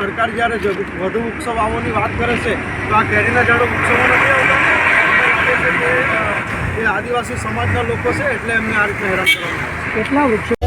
સરકાર જ્યારે વધુ ઉત્સવ આવવાની વાત કરે છે, તો આ કેરીના ઝાડો ઉત્સવો નથી આવતા? એ આદિવાસી સમાજના લોકો છે, એટલે એમને આ રીતે હેરાન કરવામાં કેટલા વૃક્ષો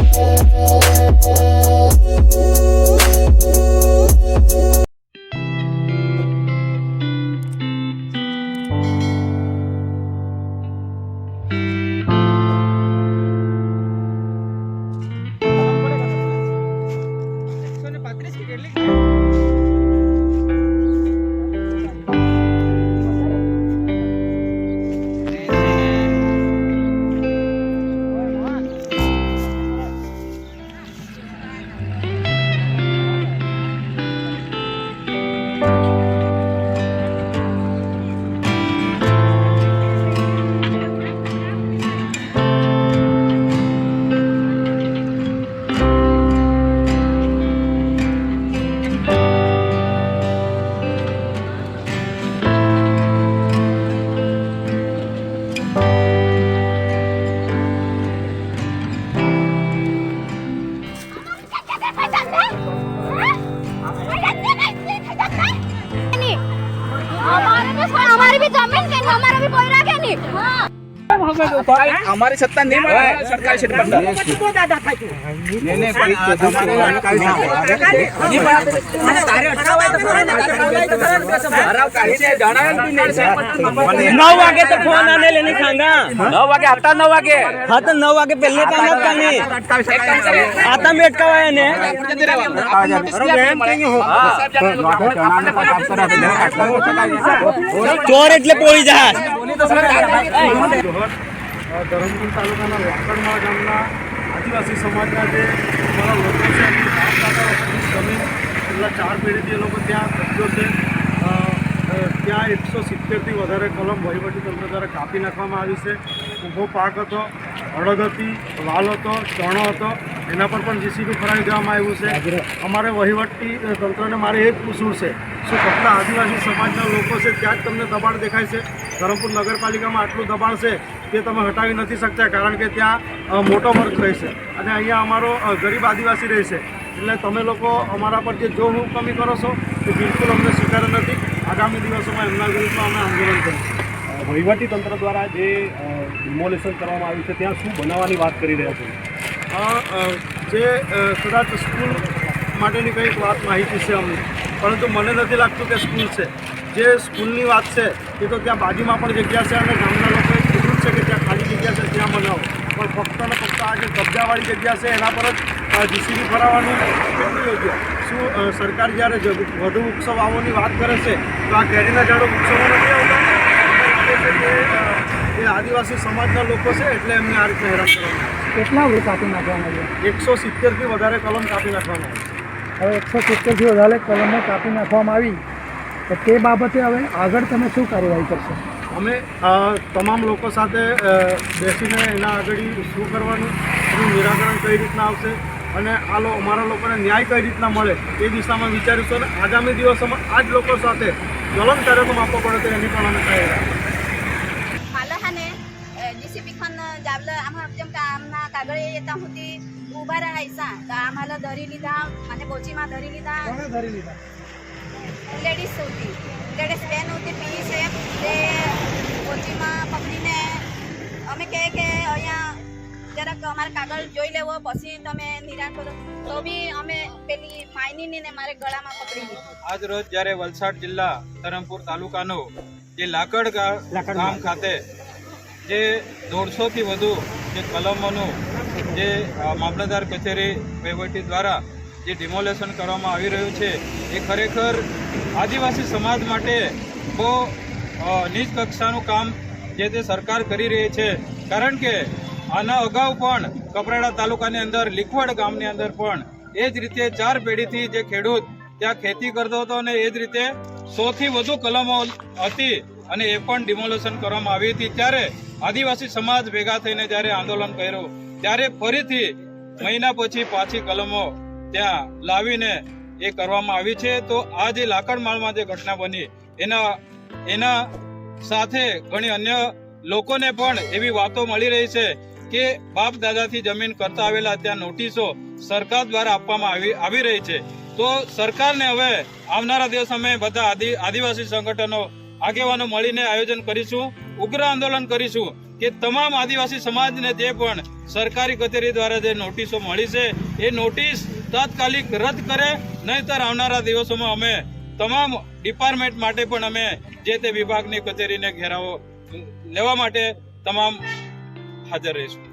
আমার আমি বই রাখিনি? અમારી સત્તા નહીં મળે સરકારી સીટ પર નવ વાગે તો ફોન આને લેને ખાંગા. નવ વાગે હતા નવ વાગે. હા તો નવ વાગે પહેલે કામ જ કામે આતા મેં અટકાવાય ને ચોર એટલે પોળી જહાજ. ધરમપુર તાલુકાના લાકડમાળ ગામના આદિવાસી સમાજના જે અમારા લોકો છે જમીન છેલ્લા ચાર પેઢીથી એ લોકો ત્યાં કબજો છે ત્યાં એકસો સિત્તેરથી વધારે કલમ વહીવટીતંત્ર દ્વારા કાપી નાખવામાં આવી છે. ઊભો પાક હતો હળદ હતી વાલ હતો ચણો હતો એના પર પણ જીસીબી ફરાવી દેવામાં આવ્યું છે. અમારે વહીવટી તંત્રને મારે એ જ પૂછવું છે શું ફક્ત આદિવાસી સમાજના લોકો છે ત્યાં જ તમને દબાણ દેખાય છે? ધરમપુર નગરપાલિકામાં આટલું દબાણ છે તે તમે હટાવી નથી શકતા કારણ કે ત્યાં મોટો વર્ગ રહેશે. અને અહીંયા અમારો ગરીબ આદિવાસી રહેશે. એટલે તમે લોકો અમારા પર જે જો હું કમી કરો છો તે બિલકુલ અમને સ્વીકાર નથી. આગામી દિવસોમાં એમના વિરુદ્ધમાં અમે આંદોલન કરીશું. વહીવટી તંત્ર દ્વારા જે ડિમોલેશન કરવામાં આવ્યું છે ત્યાં શું બનાવવાની વાત કરી રહ્યા છો? જે કદાચ સ્કૂલ માટેની કંઈક વાત માહિતી છે અમને. પરંતુ મને નથી લાગતું કે સ્કૂલ છે. જે સ્કૂલની વાત છે એ તો ત્યાં બાજુમાં પણ જગ્યા છે અને ગામના લોકોએ કીધું જ છે કે ત્યાં ખાલી જગ્યા છે ત્યાં બનાવો. પણ ફક્ત ને ફક્ત આ જે કબજાવાળી જગ્યા છે એના પર જ જીસીબી ફરાવવાનું કેટલું યોગ્ય શું સરકાર જ્યારે વધુ ઉત્સવ આવવાની વાત કરે છે તો આ કેરીના ઝાડો ઉત્સવો નથી આવતા? એ આદિવાસી સમાજના લોકો છે એટલે એમને આ રીતે હેરાન કરવામાં કેટલા વૃક્ષ કાપી નાખવામાં આવ્યા એકસો સિત્તેરથી વધારે કલમ કાપી નાખવામાં આવી હવે એકસો સિત્તેરથી વધારે કલમો કાપી નાખવામાં આવી. તો તે બાબતે હવે આગળ તમે શું કાર્યવાહી કરશો? અમે તમામ લોકો સાથે બેસીને એના આગળ શું કરવાનું એનું નિરાકરણ કઈ રીતના આવશે અને આ લો અમારા લોકોને ન્યાય કઈ રીતના મળે એ દિશામાં વિચારીશું અને આગામી દિવસોમાં આ જ લોકો સાથે જ્વલંત કાર્યક્રમ આપવો પડે તો એની પણ અમે તૈયાર जीसीपीखन जावलं आम्हाला जेम आम्हाला कागळे येता होती उभा राहायचा तर आम्हाला धरी लिधा माझ्या बोचीमा धरी लिधा धरी लिधा લેડીઝ હોતી લેડીઝ બેન હોતી પીઈ છે. તે બોચીમાં પકડીને અમે કહે કે અહીંયા જરાક અમારે કાગળ જોઈ લેવો પછી તમે નિરાણ કરો. તો બી અમે પેલી માઇનીની ને મારે ગળામાં પકડી લીધી આજ રોજ જ્યારે વલસાડ જિલ્લા ધરમપુર તાલુકાનો જે લાકડ ગામ ખાતે જે દોઢસોથી વધુ જે કલમોનું જે મામલતદાર કચેરી વહીવટી દ્વારા જે ડિમોલેશન કરવામાં આવી રહ્યું છે, એ ખરેખર આદિવાસી સમાજ માટે બહુ નીચ કક્ષાનું કામ જે તે સરકાર કરી રહી છે. કારણ કે આના અગાઉ પણ કપરાડા તાલુકાની અંદર, લીખવડ ગામની અંદર પણ એ જ રીતે ચાર પેઢીથી જે ખેડૂત ત્યાં ખેતી કરતો હતો અને એ જ રીતે સોથી વધુ કલમો હતી અને એ પણ ડિમોલેશન કરવામાં આવી હતી. ત્યારે આદિવાસી સમાજ ભેગા થઈને જ્યારે આંદોલન કર્યું, ત્યારે ફરીથી મહિના પછી પાછી કલમો ત્યાં લાવીને એ કરવામાં આવી છે, તો આ જે લાકડમાળમાં જે ઘટના બની, એના એના સાથે ઘણી અન્ય લોકોને પણ એવી વાતો મળી રહી છે કે બાપ દાદાથી જમીન કરતા આવેલા ત્યાં નોટિસો સરકાર દ્વારા આપવામાં આવી આવી રહી છે. તો સરકારને હવે આવનારા દિવસ અમે બધા આદિ- આદિવાસી સંગઠનો આગેવાનો મળીને આયોજન કરીશું, ઉગ્ર આંદોલન કરીશું કે તમામ આદિવાસી સમાજને જે પણ સરકારી કચેરી દ્વારા જે નોટિસો મળી છે, એ નોટિસ તાત્કાલિક રદ કરે, નહીતર આવનારા દિવસોમાં અમે તમામ ડિપાર્ટમેન્ટ માટે પણ અમે જે તે વિભાગની કચેરીને ઘેરાવો લેવા માટે તમામ હાજર રહીશું.